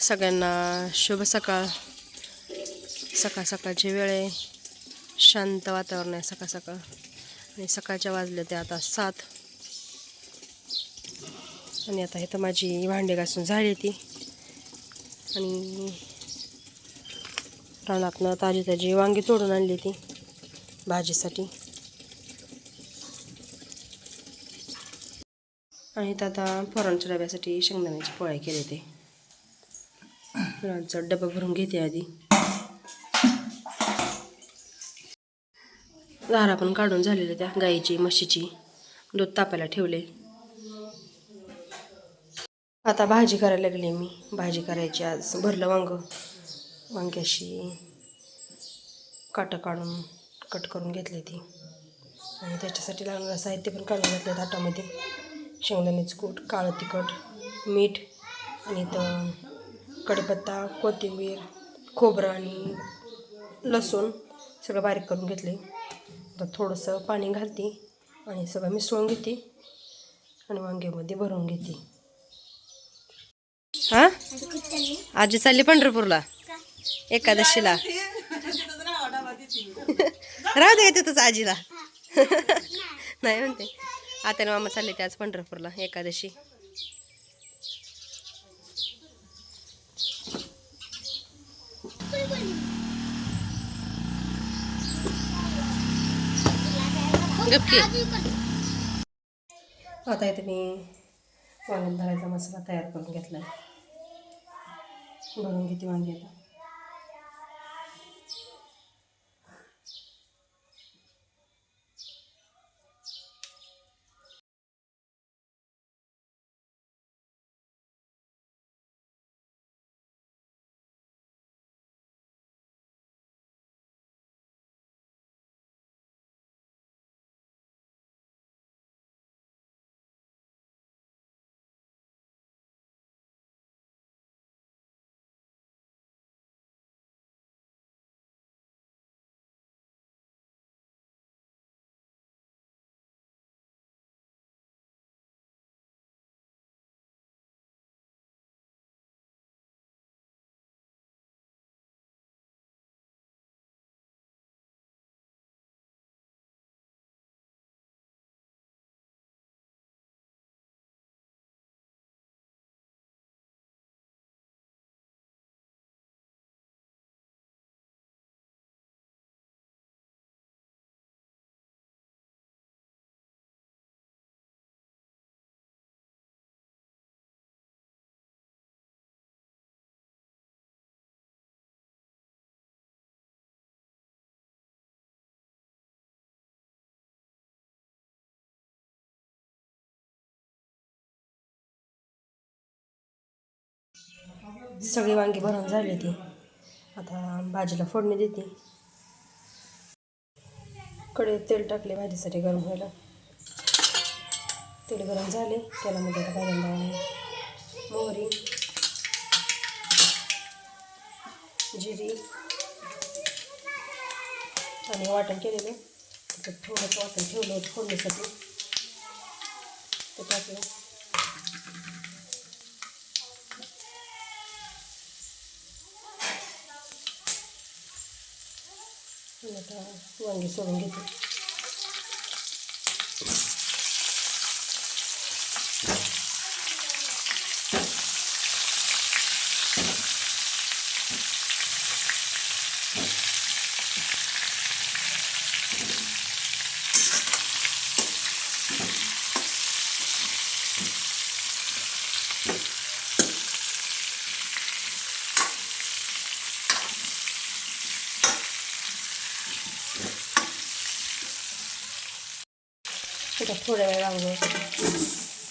सगळ्यांना शुभ सकाळ. सकाळ सकाळची वेळ आहे. शांत वातावरण आहे सकाळ सकाळ. आणि सकाळच्या वाजले ते आता सात. आणि आता इथं माझी भांडी घासून झाली ती. आणि रानातनं ताजी ताजी वांगी तोडून आणली ती भाजीसाठी. आणि तर आता पोरांच्या डब्यासाठी शेंगदाण्याची पोळ्या केली ते फळांचा डबा भरून घेते आधी. धारा पण काढून झालेल्या त्या गाईची म्हशीची. दूध तापायला ठेवले. आता भाजी करायला लागली मी. भाजी करायची आज. भरलं वांग. वांग्याशी काटं काढून कट करून घेतली ती. आणि त्याच्यासाठी लागणारं साहित्य पण काढून घेतलं ताटामध्ये. शेंगदाण्याचं कूट काळं तिखट मीठ आणि तर कढीपत्ता कोथिंबीर खोबरं आणि लसूण सगळं बारीक करून घेतले. आता थोडंसं पाणी घालते आणि सगळं मिसळून घेते आणि वांग्यामध्ये भरून घेते. हां? आजी चालली पंढरपूरला? एकादशीला? राहू दे तिथंच आजीला. नाही म्हणते. आता मामा चालले ते आज पंढरपूरला एकादशी. गपकी आता इथे मी वांग्यात भरायचा मसाला तयार करून घेतला भरून घेते वांगी आता. सगळी वांगी भरून झाली ती आता भाजीला फोडणी देते. कडे तेल टाकले भाजीसाठी गरम व्हायला. तेल गरम झाले. तेलामध्ये आता गरम मोहरी जिरी आणि वाटण केलेलं. त्याच्यात थोडंसं वाटण ठेवलं होतं फोडणीसाठी. ते टाकलं. आता वांगी सोडून घेते. त्याच्यात थोड्या वेळ वांग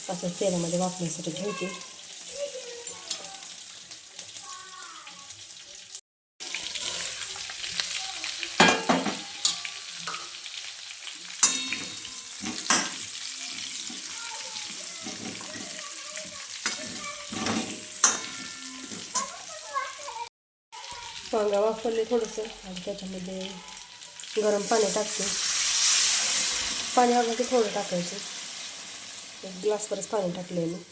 असं तेलामध्ये वापरण्यासाठी ठेवते. वांगा वापरले थोडंसं आणि त्याच्यामध्ये गरम पाणी टाकते. पाणी हवं की थोडं टाकायचं. एक ग्लासवरच पाणी टाकलं आहे मी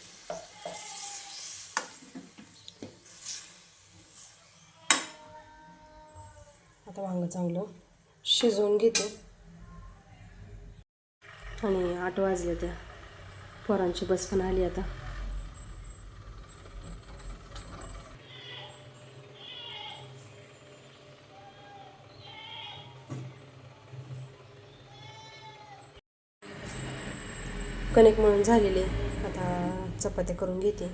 आता वांगं चांगलं शिजवून घेते. आणि आठ वाजले त्या पोरांची बस पण आली आता. कणिक म्हणून झालेली आता चपात्या करून घेते.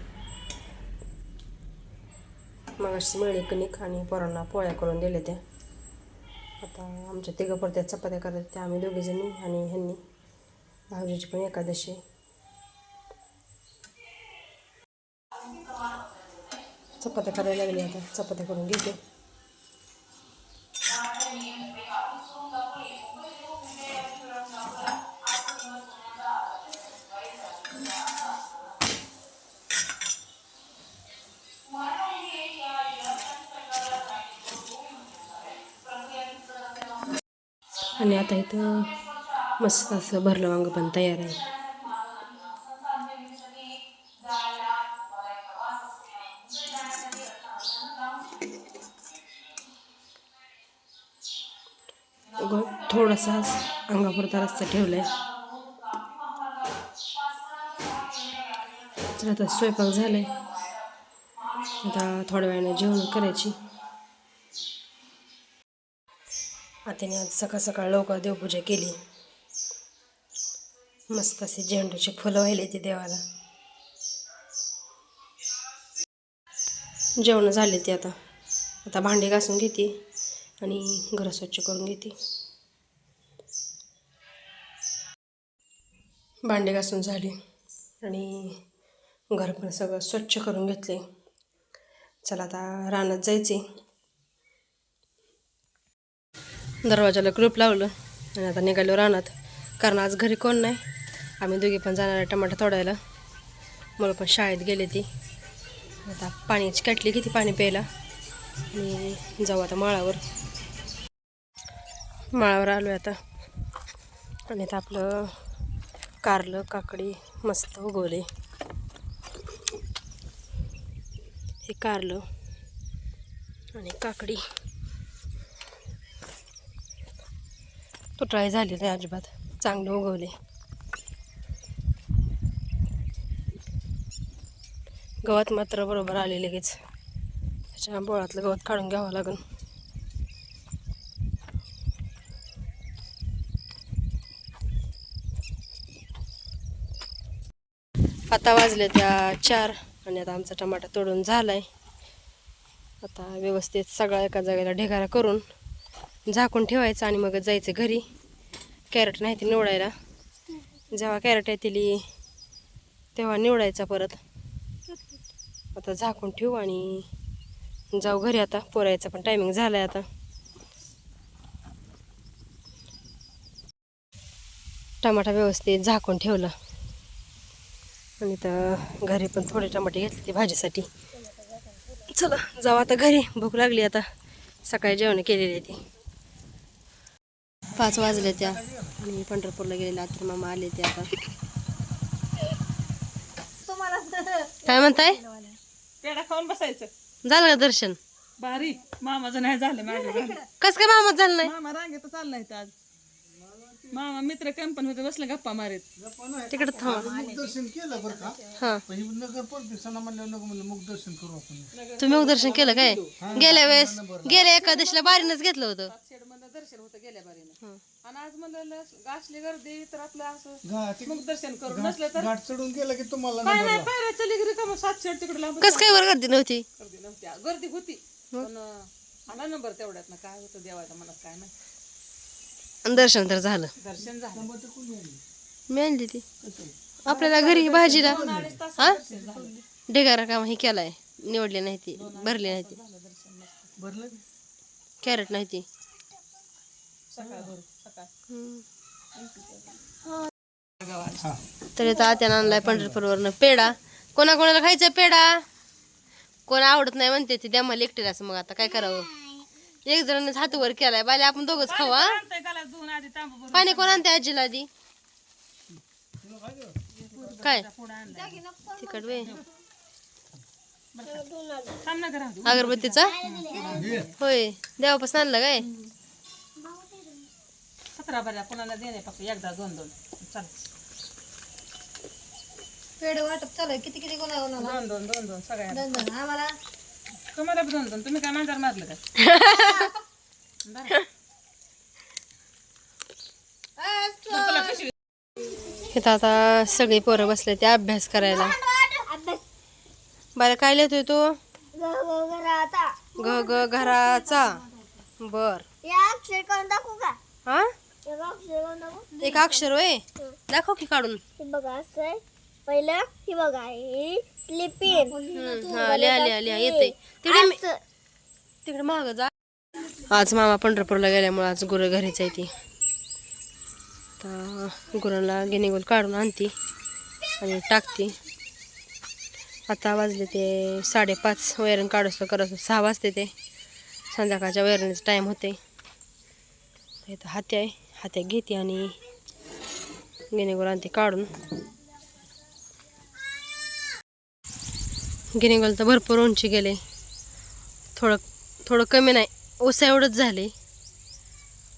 मग अशी मिळली कणिक आणि पोरांना पोळ्या करून दिल्या त्या. आता आमच्या तिघं परत्या चपात्या करत त्या आम्ही दोघीजणी आणि ह्यांनी. भाऊजीची पण एकादशी चपात्या करायला लागली आता. चपात्या करून घेते. आणि आता इथं मस्त असं भरलं वांग पण तयार आहे. थोडासा अंगापुरता रस्ता ठेवलाय. तर आता स्वयंपाक झालाय. आता थोड्या वेळाने जेवण करायची. आत्याने आज सकाळ सकाळ लवकर देवपूजा केली. मस्त असे झेंडूचे फुलं वाहिले ते देवाला. जेवण झाले ते आता. आता भांडे घासून घेते आणि घर स्वच्छ करून घेते. भांडे घासून झाले आणि घर पण सगळं स्वच्छ करून घेतले. चला आता रानात जायचे. दरवाजाला ग्रुप लावलं आणि आता निघालो रानात. कारण आज घरी कोण नाही. आम्ही दोघे पण जाणार आहे टमाटा तोडायला. मला पण शाळेत गेले ती. आता पाण्याची कॅटली किती पाणी प्यायला. आणि जाऊ आता माळावर. माळावर आलो आता. आणि आता आपलं कारलं काकडी मस्त उगवले. हे कारलं आणि काकडी. तुटाय झाली नाही अजिबात. चांगले उगवले गवत मात्र बरोबर आले लगेच. त्याच्या बोळातलं गवत काढून घ्यावं लागेल आता वाजले त्या चार आणि आता आमचा टमाटा तोडून झाला आहे आता व्यवस्थित सगळा एका जागेला ढेगारा करून झाकून ठेवायचं आणि मग जायचं घरी. कॅरेट नाही ते निवडायला. जेव्हा कॅरेट येतील तेव्हा निवडायचा परत. आता झाकून ठेवू आणि जाऊ घरी आता. पोरायचा पण टायमिंग झालाय आता. टमाटा व्यवस्थित झाकून ठेवलं. आणि तर घरी पण थोडे टमाटे घेतले ते भाजीसाठी. चला जाऊ आता घरी. भूक लागली आता. सकाळी जेवण केलेली ती. पाच वाजले त्या. आणि पंढरपूरला गेलेले आतर मामा आले ते आता. काय म्हणताय? पेढा खाऊन बसायचं. झालं का दर्शन? भारी मामाचं नाही झालं माझं झालं. कस काय मामा झालं नाही? मामा रांगेत चाललाय आज. मामा मित्र कंपनी होते बसले गप्पा मारीत. तिकडे थांबा. दर्शन केलं बरं का? हा. पण ही नगर परदेशाला म्हणलं नको म्हणलं मग दर्शन करू आपण. तुम्ही दर्शन केलं काय? गेल्या वेळेस गेल्या एकादशीला बारीनच घेतलं होतं. दर्शन होतं गेल्या बारीनं. आणि आज म्हणलं गाठली गर्दी तर आपलं असं मग दर्शन करून नसलं तर घाट चढून गेलं की तुम्हाला काय नाही पायऱ्या चली गेली का मग सात शेड तिकडे लांब कस काय वर गर्दी नव्हती? गर्दी नव्हती. गर्दी होती. पण आला नंबर तेवढ्यात ना काय होतं देवाचा मला काय नाही. आणि दर्शन तर झालं. दर्शन झालं. मी आणली? ती. आपल्याला घरी भाजीला हा? ढेगारा काम हे केलाय. निवडले नाही ती भरली नाही ती. भरलं? कॅरेट नाही ती सकाळ भरू सकाळ हम्म. तरी आत्यानं आणलाय पंढरपूरवरनं पेढा. कोणा कोणाला खायचा पेढा? कोण आवडत नाही म्हणते ती द्या मला एकटीला असं मग आता काय करावं? एक जणांनीच हातवर केलाय. बाले आपण दोघच खावा पाणी कोण आणते आजीला आधी? काय? तिकड वे अगरबत्तीचा? होय. देवापासून आणलं काय? सतरा बऱ्या कोणाला देणे फक्त एकदा दोन दोन. चल. पेढे वाटप चालू आहे. किती किती कोणा कोणाला दोन दोन दोन दोन सगळ्या दोन दोन. आम्हाला? तुम्हाला बी दोन दोन. तुम्ही काय मांजर मारलं काय बरं. मग तुला कशी इथं आता सगळी पोरं बसले ते अभ्यास करायला. बाय काय लिहितोय तू? ग ग घराचा. बर. अक्षर करून दाखवू का? हा? एक अक्षर होय? दाखव की काढून. बघा असं आहे. पहिलं हे बघा हे हा लिहा लिहा लिहा येते तिकडे तिकडे माग जा. आज मामा पंढरपूरला गेल्यामुळे आज गुरं घरीच आहे ती. तर गुरांना गिनीगोल काढून आणती आणि टाकती. आता वाजले ते साडेपाच. वैरण काढूस करत सहा वाजते ते. संध्याकाळच्या वैरणीचा टाईम होते इथं हात्या आहे. हात्या घेते आणि गिनेगोर आणते काढून. गिनेगोल तर भरपूर उंची गेले. थोडं थोडं कमी नाही. ओसा एवढंच झाले.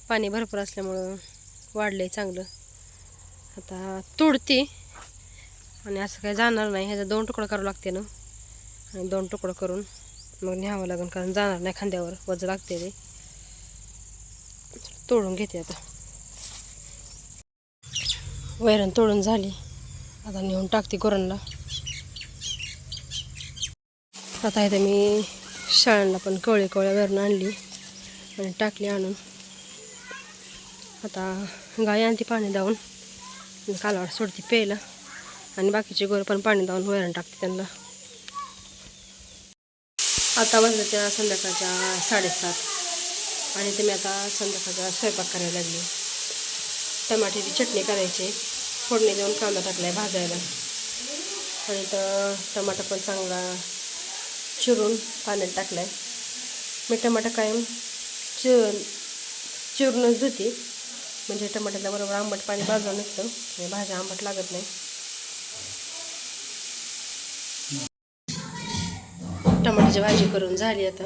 पाणी भरपूर असल्यामुळं वाढले चांगलं. आता तोडते. आणि असं काही जाणार नाही. ह्याचा दोन तुकडं करावं लागते ना. आणि दोन तुकडं करून मग न्यावं लागेल. कारण जाणार नाही खांद्यावर. वज लागते ते. तोडून घेते आता. वैरण तोडून झाली. आता नेऊन टाकते गुरांना. आता इथे मी शाळांना पण कवळे कवळ्या वैरण आणली आणि टाकली आणून. आता गाय आणते पाणी धावून आणि कालवाड सोडते प्यायला. आणि बाकीचे गोरं पण पाणी धावून वैरण टाकते त्यांना. आता वाजलं त्या संध्याकाळच्या साडेसात. आणि ते मी आता संध्याकाळचा स्वयंपाक करायला लागली. टमाट्याची चटणी करायची. फोडणी देऊन कांदा टाकला आहे भाजायला. आणि तर टमाटा पण चांगला चिरून पाण्यात टाकला आहे मी टमाटा कायम चि चिरूनच धुते. म्हणजे टमाट्याला बरोबर आंबट पाणी बाजूला निघतं आणि म्हणजे भाज्या आंबट लागत नाही. टमाट्याची भाजी करून झाली आता.